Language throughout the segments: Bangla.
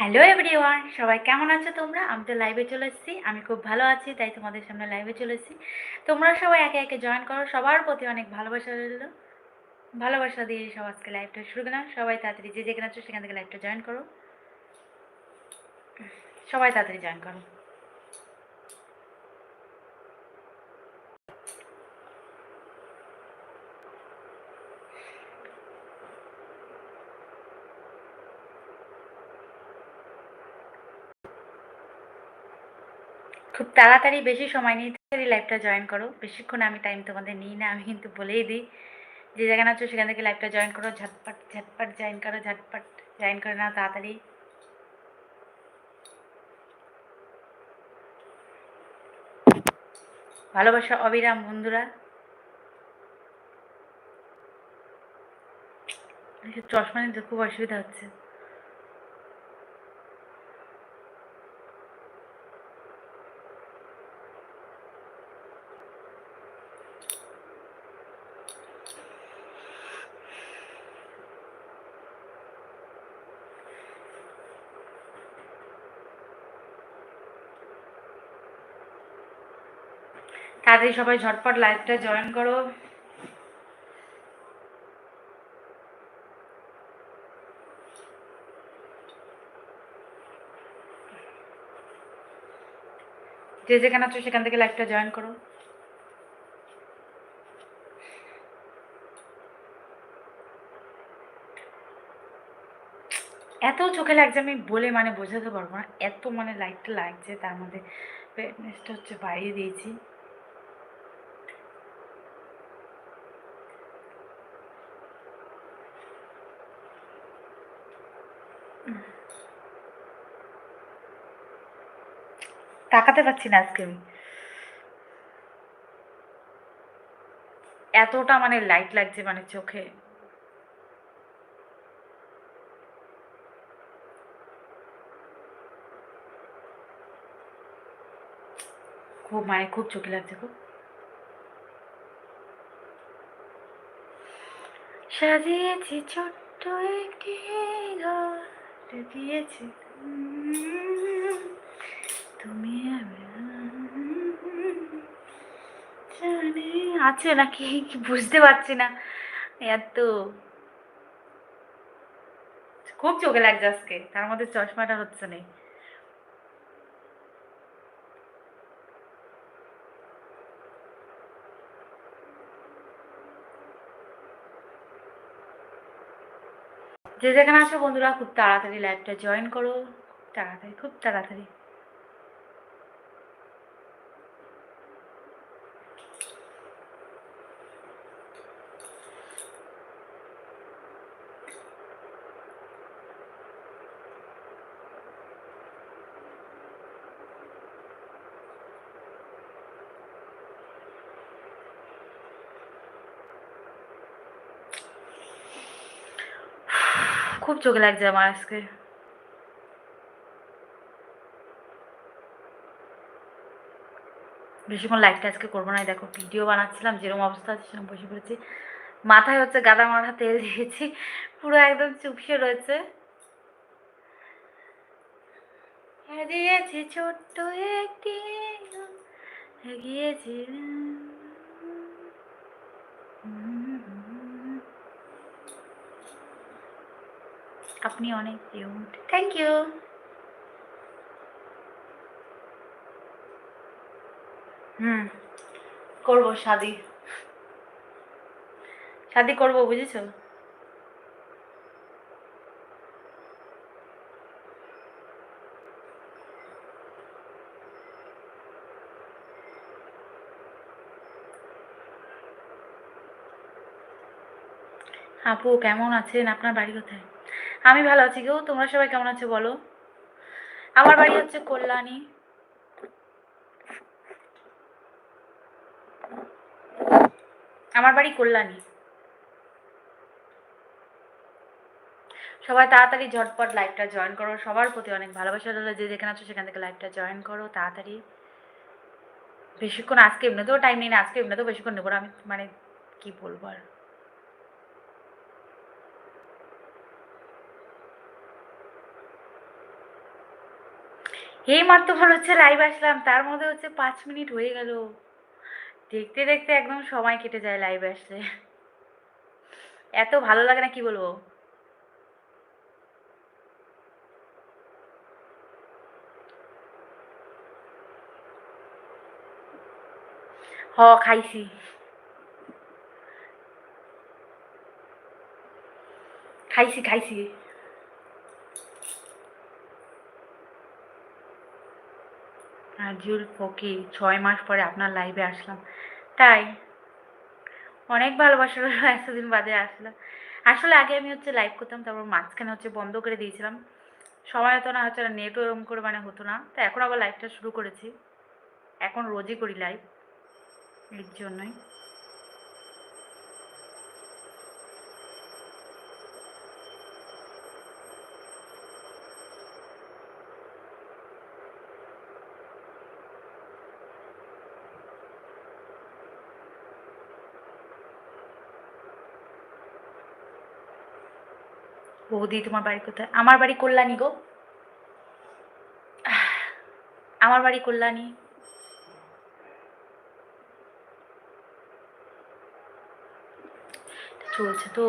হ্যালো এভরিওয়ান সবাই কেমন আছো তোমরা? আমি তো লাইভে চলে এসেছি, আমি খুব ভালো আছি, তাই তোমাদের সামনে লাইভে চলে এসেছি। তোমরা সবাই একে একে জয়েন করো, সবার প্রতি অনেক ভালোবাসা রইল। ভালোবাসা দিয়ে সব আজকে লাইভটা শুরু করলাম। সবাই তাড়াতাড়ি যে যেখানে আছো সেখান থেকে লাইভটা জয়েন করো। সবাই তাড়াতাড়ি জয়েন করো। খুব তাড়াতাড়ি বেশি সময় নিয়ে তাড়াতাড়ি লাইভটা জয়েন করো। বেশিক্ষণ আমি টাইম তোমাদের নিই না, আমি কিন্তু বলেই দিই। যে যেখানে আছো সেখান থেকে লাইভটা জয়েন করো, ঝটপট ঝটপট জয়েন করো, ঝটপট জয়েন করে নাও তাড়াতাড়ি। ভালোবাসা অবিরাম বন্ধুরা। চশমা নিতে খুব অসুবিধা হচ্ছে। তাড়াতাড়ি সবাই ঝটপট লাইভটা জয়েন করো। যে যেখানে আছো সেখান থেকে লাইভটা জয়েন করো। এত চোখে লাগছে, আমি বলে মানে বোঝাতে পারব না। এত মানে লাইটটা লাগছে, তার মধ্যে ব্রাইটনেসটা হচ্ছে বাড়িয়ে দিয়েছি। তাকাতে পারছি না আজকে আমি। এতটা মানে লাইট লাগছে মানে চোখে। খুব মানে খুব চোখে লাগছে খুব। সাজিয়েছি ছোট্ট একটি ঘর, দিয়েছি। তুমি আমি জানি আছে নাকি? বুঝতে পারছি না। এত খুব চোখে লাগছে আজকে, তার মধ্যে চশমাটা হচ্ছে না। যে যেখানে আসো বন্ধুরা, খুব তাড়াতাড়ি লাইভটা জয়েন করো। তাড়াতাড়ি, খুব তাড়াতাড়ি। খুব চোখে লাগছে আমার আজকে। বেশিক্ষণ লাইভটা আজকে করব না দেখো ভিডিও বানাচ্ছিলাম, যেরকম অবস্থা আছে সেরকম বসে পড়েছি। মাথায় হচ্ছে গাদা মাথা তেল দিয়েছি, পুরো একদম চুপসে রয়েছে। হারিয়েছি ছোট্ট একটি এগিয়েছি আপনি অনেক কিউট থ্যাংক ইউ হুম, করব শাদি। শাদি করব, বুঝেছ? আপু, কেমন আছেন? আপনার বাড়ি কোথায়? আমি ভালো আছি কেউ তোমরা সবাই কেমন আছো বলো? আমার বাড়ি হচ্ছে কল্যাণী। আমার বাড়ি কল্যাণী। সবাই তাড়াতাড়ি ঝটপট লাইভটা জয়েন করো। সবার প্রতি অনেক ভালোবাসা রইল। যে যেখানে আছো সেখান থেকে লাইভটা জয়েন করো, তাড়াতাড়ি। বেশিক্ষণ আজকে এমনিতেও টাইম নেই না, আজকে এমনিতেও বেশিক্ষণ নেব আমি মানে কি বলব আর? এই মাত্র হচ্ছে লাইভ আসলাম, তার মধ্যে হচ্ছে পাঁচ মিনিট হয়ে গেল। দেখতে দেখতে একদম সময় কেটে যায় লাইভ আসলে এত ভালো লাগে না, কি বলব? হ, খাইছি। খাইছি খাইছি। আজুল ফকি ছয় মাস পরে আপনার লাইভে আসলাম। তাই অনেক ভালোবাসা এতদিন বাদে আসলাম। আসলে আগে আমি হচ্ছে লাইভ করতাম, তারপর মাঝখানে হচ্ছে বন্ধ করে দিয়েছিলাম। সময় হতো না, হচ্ছে নেটও এরকম করে মানে হতো না। তো এখন আবার লাইভটা শুরু করেছি। এখন রোজই করি লাইভ এর জন্যই। বৌদি, তোমার বাড়ি কোথায়? আমার বাড়ি কল্যাণী গো। আমার বাড়ি কল্যাণী। চলছে তো।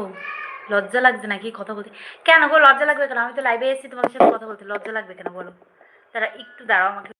লজ্জা লাগছে নাকি কথা বলতে? কেন গো, লজ্জা লাগবে কেন? আমি তো লাইভে এসেছি তোমাদের সাথে কথা বলতে। লজ্জা লাগবে কেন বলো? তারা একটু দাঁড়াও আমাকে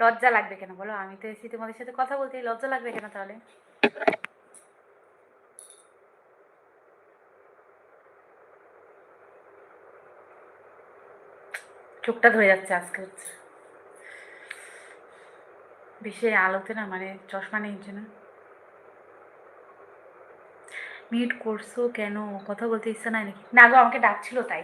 লজ্জা লাগবে কেন? বলো, আমি তো এসেছি তোমাদের সাথে কথা বলতে লজ্জা লাগবে কেন তাহলে? চোখটা ধরে যাচ্ছে আজকে বেশি আলোতে না মানে চশমা নেই না মিট করছ কেন? কথা বলতে ইচ্ছা নাই নাকি? না গো, আমাকে ডাকছিল তাই।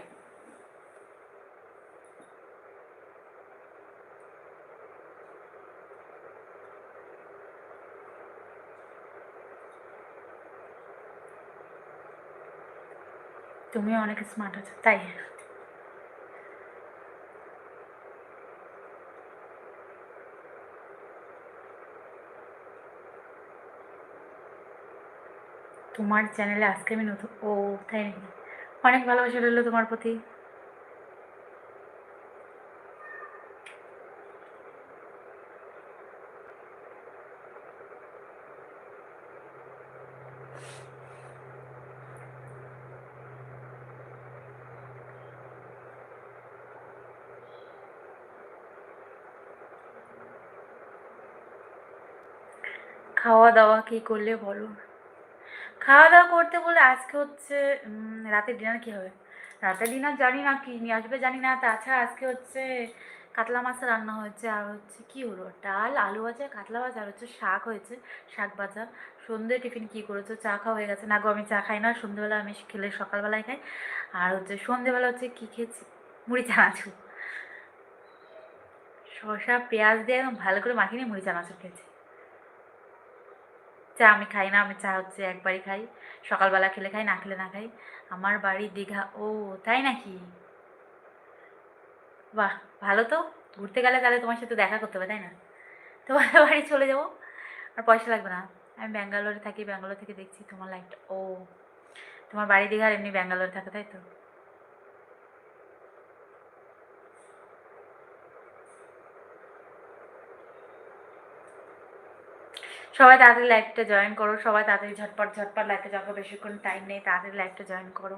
তুমিও অনেক স্মার্ট আছো, তাই? তোমার চ্যানেলে আজকে আমি নতুন ও, তাই নাকি? অনেক ভালোবাসা রইল তোমার প্রতি। খাওয়া দাওয়া কী করলে বলো? খাওয়া দাওয়া করতে বলে আজকে হচ্ছে রাতের ডিনার কী হবে? রাতের ডিনার জানি না কি নিয়ে আসবে জানি না। তাছাড়া আজকে হচ্ছে কাতলা মাছ রান্না হয়েছে আর হচ্ছে কি হলো? ডাল, আলু আছে কাতলা মাছ আর হচ্ছে শাক হয়েছে, শাক ভাজা। সন্ধ্যে টিফিন কী করেছ? চা খাওয়া হয়ে গেছে। না গো, আমি চা খাই না। সন্ধ্যেবেলা আমি খেলে সকালবেলায় খাই। আর হচ্ছে সন্ধ্যেবেলা হচ্ছে কী খেয়েছি? মুড়ি চানাচুর শসা, পেঁয়াজ দিয়ে একদম ভালো করে মাখিয়ে নিয়ে মুড়ি চানাচুর খেয়েছি। চা আমি খাই না, আমি চা হচ্ছে একবারই খাই। সকালবেলা খেলে খাই, না খেলে না খাই। আমার বাড়ি দীঘা। ও, তাই নাকি? বাহ, ভালো তো। ঘুরতে গেলে তাহলে তোমার সাথে দেখা করতে হবে, তাই না? তোমার বাড়ি চলে যাব। আর পয়সা লাগবে না। আমি ব্যাঙ্গালোরে থাকি, ব্যাঙ্গালোর থেকে দেখছি তোমার লাইফটা ও, তোমার বাড়ি দীঘার এমনি ব্যাঙ্গালোরে থাকে, তাই তো? সবাই তাড়াতাড়ি লাইভটা জয়েন করো, সবাই তাড়াতাড়ি ঝটপট ঝটপট লাইভটা যখন বেশিক্ষণ টাইম নেই, তাড়াতাড়ি লাইভটা জয়েন করো।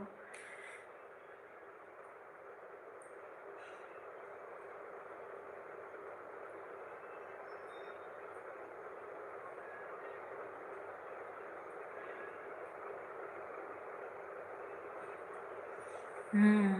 হুম।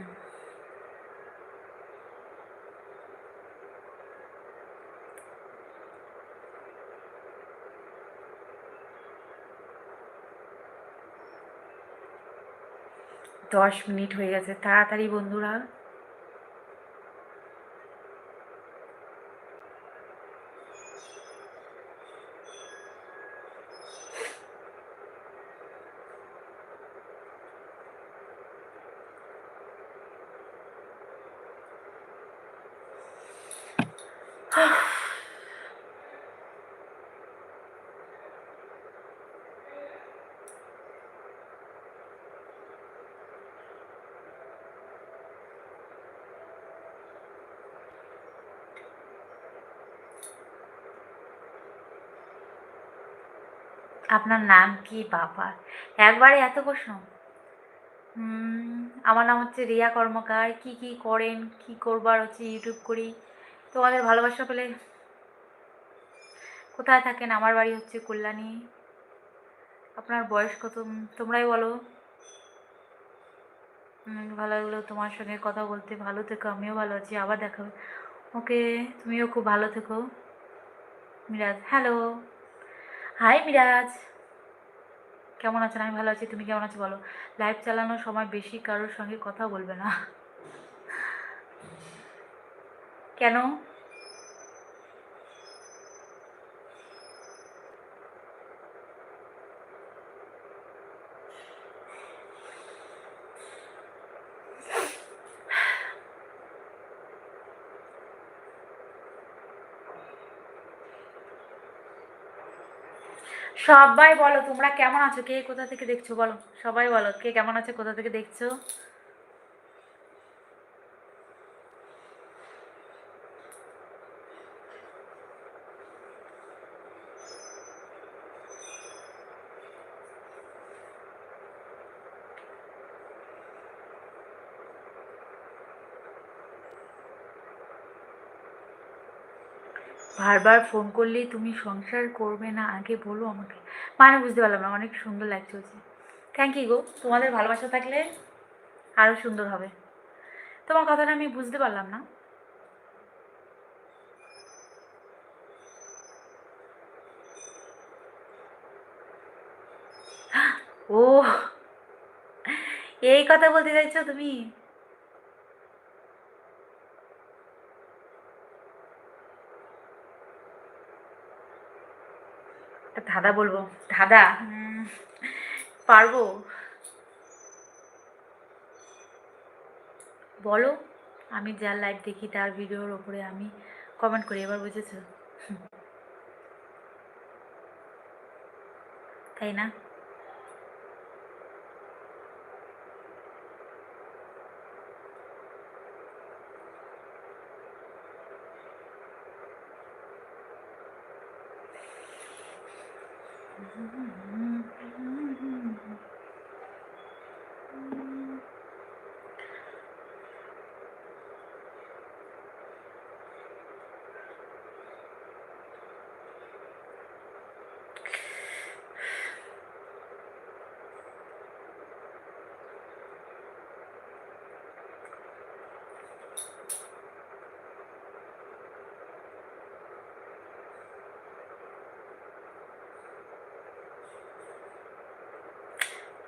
দশ মিনিট হয়ে গেছে। তাড়াতাড়ি বন্ধুরা। আপনার নাম কি, বাবা? একবারে এত প্রশ্ন। আমার নাম হচ্ছে রিয়া কর্মকার। কি কি করেন, কি করবার হচ্ছে ইউটিউব করি। তোমাদের ভালোবাসা পেলে কোথায় থাকেন? আমার বাড়ি হচ্ছে কল্যাণী। আপনার বয়স কত? তোমরাই বলো। ভালো লাগল তোমার সঙ্গে কথা বলতে। ভালো থেকো, আমিও ভালো আছি। আবার দেখা ওকে, তুমিও খুব ভালো থেকো। মিরাজ, হ্যালো। হাই মিরাজ কেমন আছেন? আমি ভালো আছি। তুমি কেমন আছো বলো? লাইভ চালানোর সময় বেশি কারোর সঙ্গে কথা বলবে না। কেন? সবাই বলো তোমরা কেমন আছো? কে কোথা থেকে দেখছ বলো? সবাই বলো, কে কেমন আছে, কোথা থেকে দেখছ? বারবার ফোন করলেই তুমি সংসার করবে না? আগে বলো আমাকে। মানে বুঝতে পারলাম না, অনেক সুন্দর লাইক চলছে থ্যাংক ইউ গো। তোমাদের ভালোবাসা থাকলে আরও সুন্দর হবে। তোমার কথাটা আমি বুঝতে পারলাম না। ও, এই কথা বলতে চাইছো তুমি? ধাঁধা বলব? ধাঁধা? পারব। বলো, আমি যার লাইভ দেখি তার ভিডিওর ওপরে আমি কমেন্ট করি, এবার বুঝেছ? তাই না?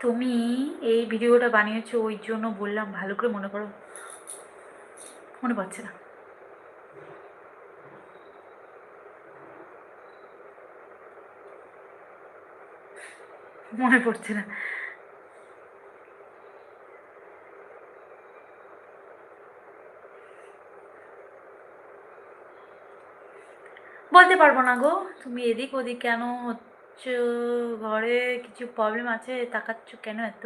তুমি এই ভিডিওটা বানিয়েছো, ওই জন্য বললাম ভালো করে মনে করো। মনে পড়ছে না। মনে পড়ছে না। বলতে পারব না গো, তুমি এদিক ওদিক কেন হচ্ছে ঘরে কিছু প্রবলেম আছে, তাকাচ্ছ কেন এত?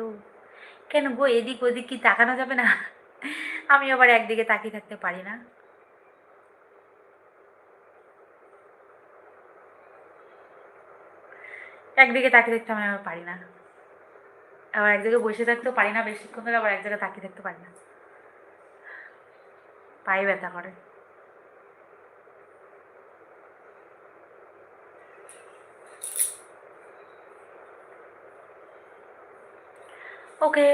কেন গো, এদিক ওদিক কি তাকানো যাবে না? আমি আবার একদিকে তাকিয়ে থাকতে পারি না। একদিকে তাকিয়ে থাকতে আমি আবার পারি না। আবার এক জায়গায় বসে থাকতেও পারি না, বেশিক্ষণ ধরে আবার এক জায়গায় তাকিয়ে থাকতে পারি না। পায়ে ব্যথা করে। ওকে।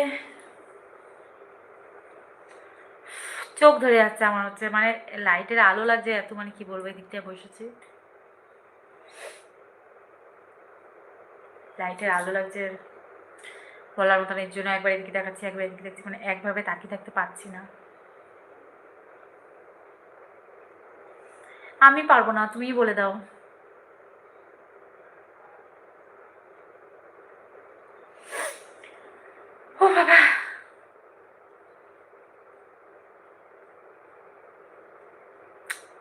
চোখ ধরে যাচ্ছে আমার হচ্ছে মানে লাইটের আলো লাগছে এত মানে কি বলব এদিকটায় বসেছি। লাইটের আলো লাগছে, বলার মতন এর জন্য একবার এদিকে দেখাচ্ছি, একবার এদিকে দেখছি মানে একভাবে তাকিয়ে থাকতে পারছি না। আমি পারব না, তুমিই বলে দাও ও বাবা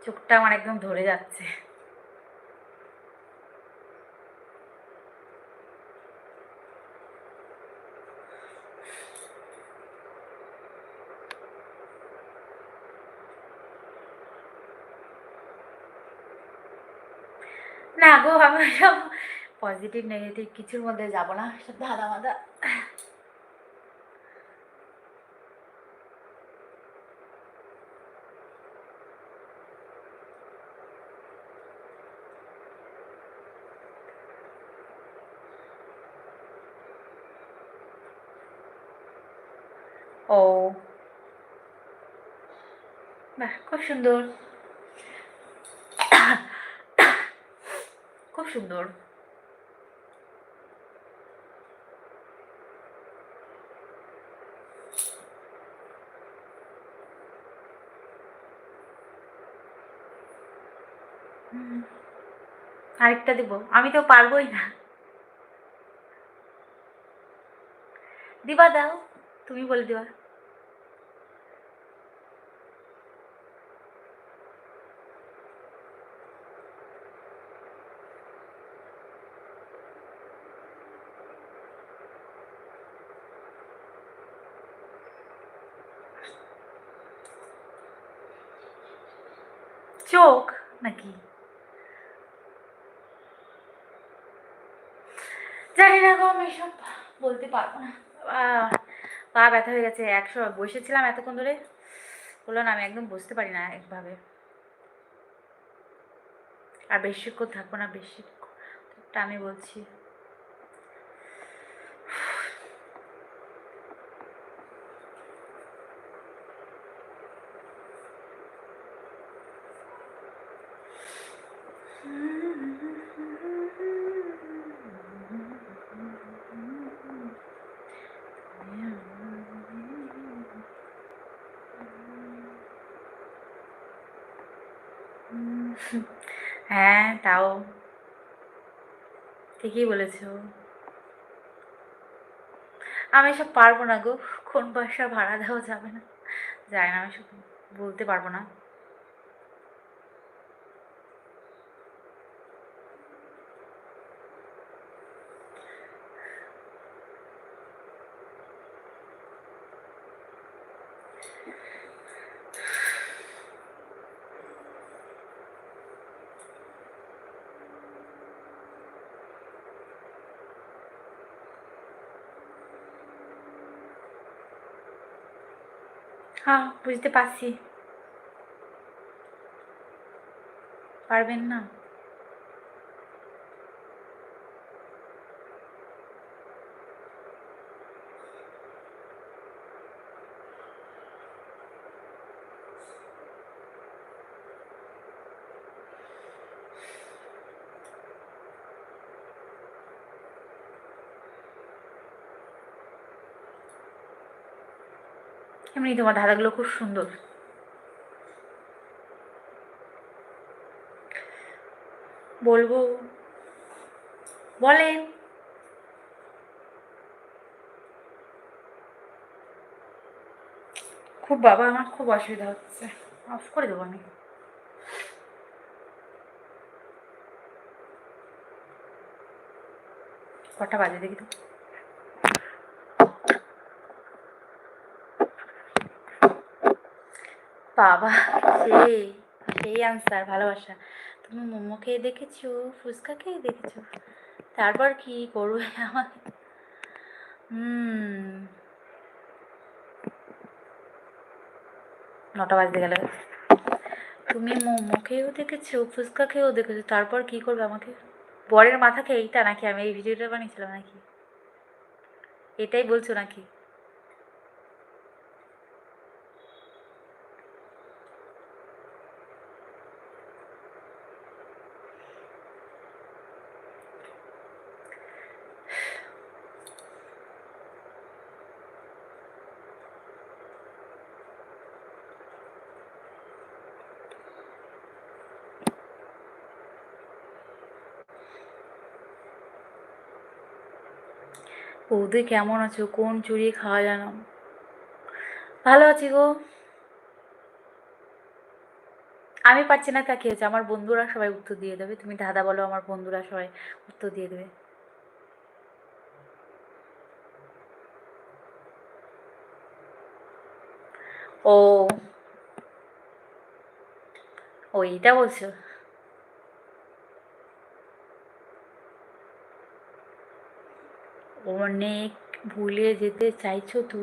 চোখটা আমার একদম ধরে যাচ্ছে। না গো, আমি সব পজিটিভ নেগেটিভ কিছুর মধ্যে যাব না, সব ধাঁধা মাদা ও। বাহ, খুব সুন্দর। খুব সুন্দর। আরেকটা দেবো। আমি তো পারবোই না। দিবা দাও, তুমি বলে দিবা। চোখ নাকি? জানি না গো, আমি সব বলতে পারব না। পা ব্যথা হয়ে গেছে, একশো বসেছিলাম এতক্ষণ ধরে। বললাম, আমি একদম বুঝতে পারি না একভাবে। আর বেশিক্ষণ থাকব না বেশি আমি বলছি। হ্যাঁ তাও। ঠিকই বলেছ। আমি সব পারব না গো। কোন বাসা ভাড়া দেওয়া যাবে না? যায় না, আমি সব বলতে পারব না হ্যাঁ বুঝতে পারছি। পারবেন না? এমনি তোমার ধাঁধাগুলো খুব সুন্দর। বলব, বলেন। খুব বাবা, আমার খুব অসুবিধা হচ্ছে। অফ করে দেবো আমি। কটা বাজে দেখি তো। বাবা। সেই সেই আনসার ভালোবাসা। তুমি মোমো খেয়ে দেখেছ, ফুচকা খেয়ে দেখেছ? তারপর কি করবে আমাকে? হুম। নটা বাজতে গেলে। তুমি মোমো খেয়েও দেখেছ, ফুচকা খেয়েও দেখেছ, তারপর কি করবে আমাকে? বরের মাথা খেয়ে এইটা নাকি আমি এই ভিডিওটা বানিয়েছিলাম নাকি? এটাই বলছো নাকি? বৌদি কেমন আছো? কোন চুরি খাওয়া জানো? ভালো আছি গো। আমি পারছি না তা কি হয়েছে আমার বন্ধুরা সবাই উত্তর দিয়ে দেবে। তুমি দাদা বলো, আমার বন্ধুরা সবাই উত্তর দিয়ে দেবে। ও ওইটা বলছো? অনেক ভুলে যেতে চাইছো তো?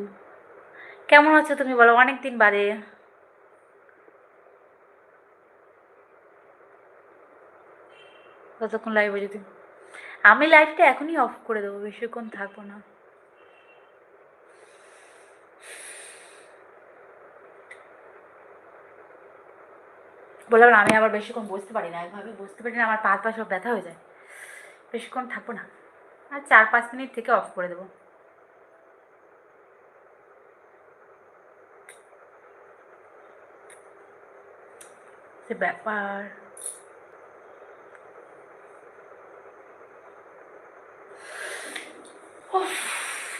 কেমন আছো তুমি বলো অনেক দিন বাদে। কতক্ষণ লাইভে যদি আমি লাইভটা এখনই অফ করে দেবো, বেশিক্ষণ থাকব না। বললাম আমি আবার বেশিক্ষণ বসতে পারি না, একভাবে বসতে পারি না, আমার পা পা সব ব্যথা হয়ে যায়। বেশিক্ষণ থাকব না। আর চার পাঁচ মিনিট থেকে অফ করে দেবো। সে ব্যাপার।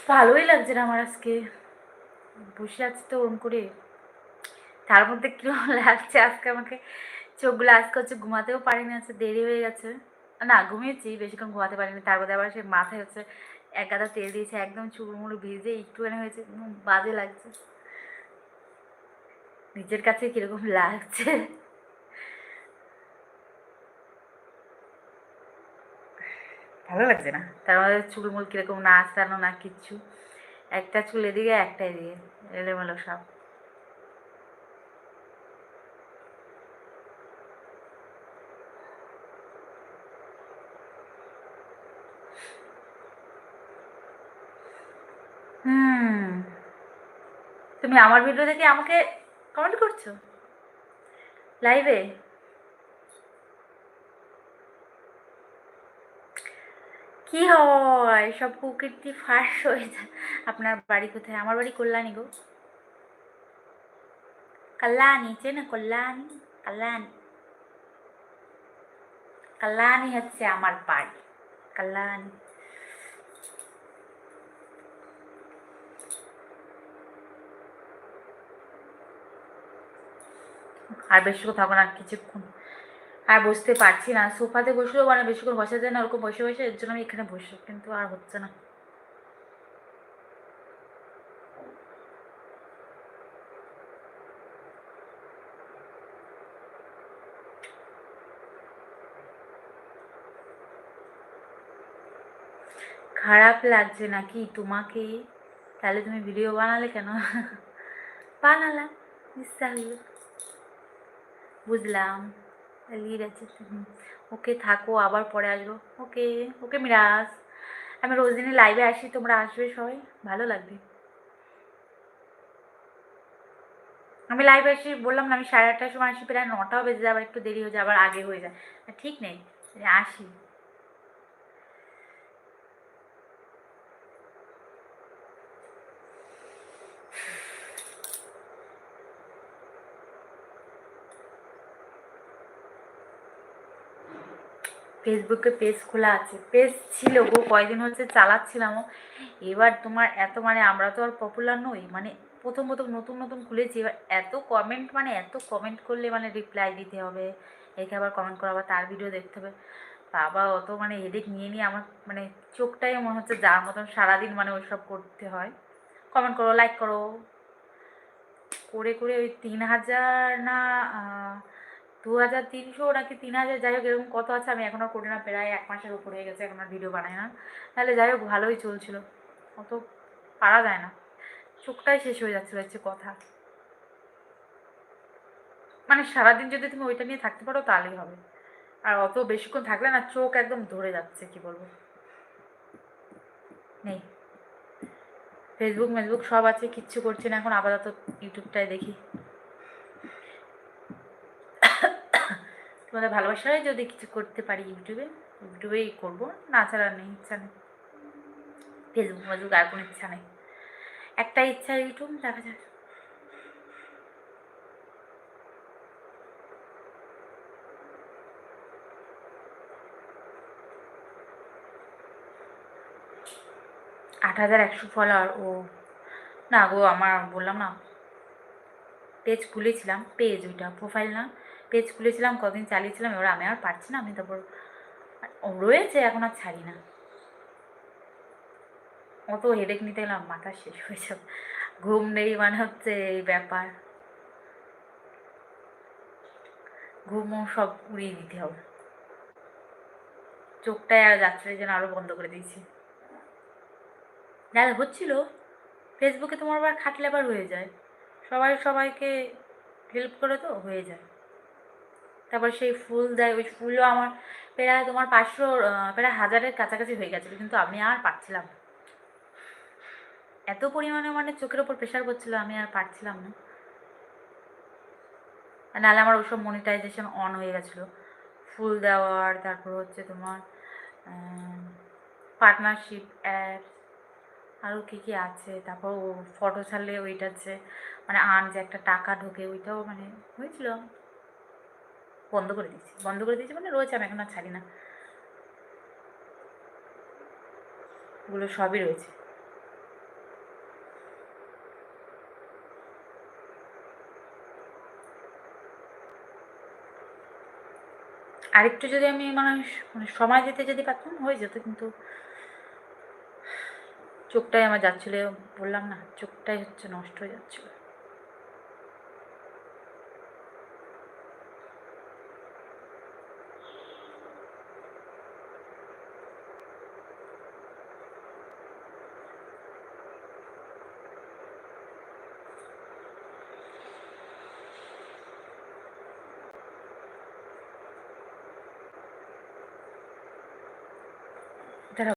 ভালোই লাগছে না আমার আজকে। বসে আছি তো ওরম করে। তার মধ্যে কীরকম লাগছে আজকে আমাকে? চোখগুলো আজকে হচ্ছে ঘুমাতেও পারিনি আজকে দেরি হয়ে গেছে। না, ঘুমিয়েছি, বেশিক্ষণ ঘুমাতে পারিনি। তার মধ্যে আবার সে মাথায় হচ্ছে এক গাদা তেল দিয়েছে, একদম চুলমুড়ো ভিজে একটুখানি হয়েছে বাজে লাগছে। নিজের কাছে কীরকম লাগছে? ভালো লাগছে না? তার মধ্যে চুলমুল কীরকম না আঁচড়ানো না কিচ্ছু। একটা চুল এদিকে একটা এদিকে, এলোমেলো সব। তুমি আমার ভিডিও দেখে আমাকে কমেন্ট করছ? লাইভে কি হয়? সব কুকীর্তি ফাঁস হয়ে যায় আপনার বাড়ি কোথায়? আমার বাড়ি কল্যাণী গো। কল্যাণী, চেনে কল্যাণী? কল্যাণী। কল্যাণী হচ্ছে আমার বাড়ি। কল্যাণী। আর বেশিক্ষণ থাকব না কিছুক্ষণ। আর বসতে পারছি না। সোফাতে বসলেও মানে বেশিক্ষণ বসা যায় না, ওরকম বসে বসে এর জন্য আমি এখানে বসি কিন্তু আর হচ্ছে না। খারাপ লাগছে নাকি তোমাকে? তাহলে তুমি ভিডিও বানালে কেন? বানালাম ইচ্ছা বুঝলাম। লিড আছে ওকে থাকো, আবার পরে আসব। ওকে ওকে মিরাজ। আমি রোজ দিনে লাইভে আসি, তোমরা আসবে সবাই। ভালো লাগবে। আমি লাইভে আসি বললাম না, আমি সাড়ে আটটার সময় আসি, প্রায় নটাও বেজে যায়, আবার একটু দেরি হয়ে যায়, আবার আগে হয়ে যায়। ঠিক নেই, আসি। ফেসবুকে পেজ খোলা আছে। পেজ ছিল গো, কয়দিন হচ্ছে চালাচ্ছিলামও এবার তোমার এত মানে আমরা তো আর পপুলার নই মানে প্রথম প্রথম নতুন নতুন খুলেছি। এবার এত কমেন্ট মানে এত কমেন্ট করলে মানে রিপ্লাই দিতে হবে, একে আবার কমেন্ট করা, আবার তার ভিডিও দেখতে হবে। বাবা, অত মানে হেডেক নিয়ে নিয়ে আমার মানে চোখটাই মনে হচ্ছে যার মতন সারাদিন মানে ওইসব করতে হয়। কমেন্ট করো লাইক করো। করে করে ওই তিন হাজার না দু হাজার তিনশো নাকি তিন হাজার যাই হোক, এরকম কত আছে আমি এখন আর করি না, প্রায় এক মাসের উপর হয়ে গেছে, এখন আর ভিডিও বানাই না। তাহলে যাই হোক, ভালোই চলছিল। অত পারা যায় না। চোখটাই শেষ হয়ে যাচ্ছিল, হচ্ছে কথা। মানে সারাদিন যদি তুমি ওইটা নিয়ে থাকতে পারো, তাহলেই হবে। আর অত বেশিক্ষণ থাকলে না, চোখ একদম ধরে যাচ্ছে, কি বলব। নেই। ফেসবুক মেসবুক সব আছে, কিচ্ছু করছি না, এখন আপাতত ইউটিউবটাই দেখি। তোমাদের ভালোবাসায় যদি কিছু করতে পারি ইউটিউবে, ইউটিউবেই করব। না ছাড়া নেই, ইচ্ছা নেই। ফেসবুক মেসবুক আর কোনো ইচ্ছা নেই। একটা ইচ্ছা ইউটিউব, দেখা যাক। আট হাজার একশো ফলোয়ার ও। না গো, আমার বললাম না। পেজ খুলেছিলাম পেজ ওইটা প্রোফাইল না। পেজ খুলেছিলাম, কদিন চালিয়েছিলাম, এবার আমি আর পারছি না, আমি তারপর রয়েছে এখন আর ছাড়ি না। অত হেডেক নিতে গেলাম মাথা শেষ হয়ে যাবে। ঘুম নেই মানে হচ্ছে এই ব্যাপার। ঘুমও সব উড়িয়ে দিতে হবে। চোখটায় আর যাত্রা যেন আরও বন্ধ করে দিয়েছি। যারা হচ্ছিল। ফেসবুকে তোমার আবার খাটলে আবার হয়ে যায়। সবাই সবাইকে হেল্প করে তো হয়ে যায়। তারপর সেই ফুল দেয়, ওই ফুলও আমার প্রায় তোমার পাঁচশো প্রায় হাজারের কাছাকাছি হয়ে গেছিল কিন্তু আমি আর পারছিলাম এত পরিমাণে মানে চোখের ওপর প্রেশার করছিল, আমি আর পারছিলাম না। নাহলে আমার ওসব মনিটাইজেশন অন হয়ে গেছিল। ফুল দেওয়ার, তারপর হচ্ছে তোমার পার্টনারশিপ অ্যাপস আরও কী কী আছে, তারপর ও ফটো ছাড়লে ওইটা যে মানে আন যে একটা টাকা ঢোকে, ওইটাও মানে হয়েছিল। বন্ধ করে দিয়েছি। বন্ধ করে দিয়েছি মানে রয়েছে, আমি এখন আর ছাড়ি না। ওগুলো সবই রয়েছে। আরেকটু যদি আমি মানে মানে সময় দিতে যদি পারতাম, হয়ে যেত কিন্তু চোখটাই আমার যাচ্ছিল, বললাম না, চোখটাই হচ্ছে নষ্ট হয়ে যাচ্ছিল।